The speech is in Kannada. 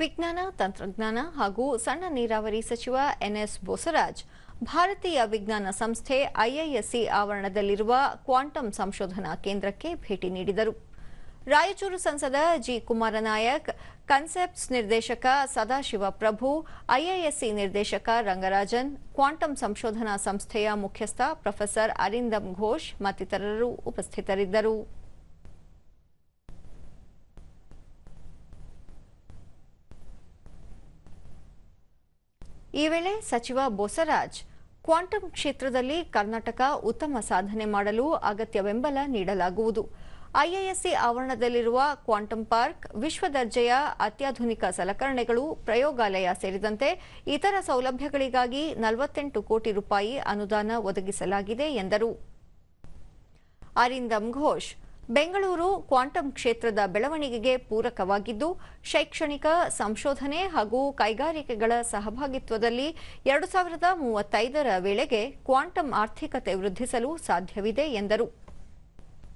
ವಿಜ್ಞಾನ, ತಂತ್ರಜ್ಞಾನ ಹಾಗೂ ಸಣ್ಣ ನೀರಾವರಿ ಸಚಿವ ಎನ್ಎಸ್ ಬೋಸರಾಜ್, ಭಾರತೀಯ ವಿಜ್ಞಾನ ಸಂಸ್ಥೆ ಐಐಎಸ್ಸಿ ಆವರಣದಲ್ಲಿರುವ ಕ್ವಾಂಟಮ್ ಸಂಶೋಧನಾ ಕೇಂದ್ರಕ್ಕೆ ಭೇಟಿ ನೀಡಿದರು. ರಾಯಚೂರು ಸಂಸದ ಜಿ. ಕುಮಾರನಾಯಕ್, ಕನ್ಸೆಪ್ಟ್ಸ್ ನಿರ್ದೇಶಕ ಸದಾಶಿವ ಪ್ರಭು, ಐಐಎಸ್ಸಿ ನಿರ್ದೇಶಕ ರಂಗರಾಜನ್, ಕ್ವಾಂಟಮ್ ಸಂಶೋಧನಾ ಸಂಸ್ಥೆಯ ಮುಖ್ಯಸ್ಥ ಪ್ರೊಫೆಸರ್ ಅರಿಂದಮ್ ಘೋಷ್ ಮತ್ತಿತರರು ಉಪಸ್ಥಿತರಿದ್ದರು. ಈ ವೇಳೆ ಸಚಿವ ಬೋಸರಾಜ್ ಕ್ವಾಂಟಮ್ ಕ್ಷೇತ್ರದಲ್ಲಿ ಕರ್ನಾಟಕ ಉತ್ತಮ ಸಾಧನೆ ಮಾಡಲು ಅಗತ್ಯ ಬೆಂಬಲ ನೀಡಲಾಗುವುದು. ಐಐಎಸ್ಸಿ ಆವರಣದಲ್ಲಿರುವ ಕ್ವಾಂಟಮ್ ಪಾರ್ಕ್, ವಿಶ್ವ ದರ್ಜೆಯ ಅತ್ಯಾಧುನಿಕ ಸಲಕರಣೆಗಳು, ಪ್ರಯೋಗಾಲಯ ಸೇರಿದಂತೆ ಇತರ ಸೌಲಭ್ಯಗಳಿಗಾಗಿ ನಲವತ್ತೆಂಟು ಕೋಟಿ ರೂಪಾಯಿ ಅನುದಾನ ಒದಗಿಸಲಾಗಿದೆ ಎಂದರು. ಅರಿಂದಮ್ ಘೋಷ್ ಬೆಂಗಳೂರು ಕ್ವಾಂಟಮ್ ಕ್ಷೇತ್ರದ ಬೆಳವಣಿಗೆಗೆ ಪೂರಕವಾಗಿದ್ದು, ಶೈಕ್ಷಣಿಕ ಸಂಶೋಧನೆ ಹಾಗೂ ಕೈಗಾರಿಕೆಗಳ ಸಹಭಾಗಿತ್ವದಲ್ಲಿ ಎರಡು ಸಾವಿರದ ಮೂವತ್ತೈದರ ವೇಳೆಗೆ ಕ್ವಾಂಟಮ್ ಆರ್ಥಿಕತೆ ವೃದ್ಧಿಸಲು ಸಾಧ್ಯವಿದೆ ಎಂದರು.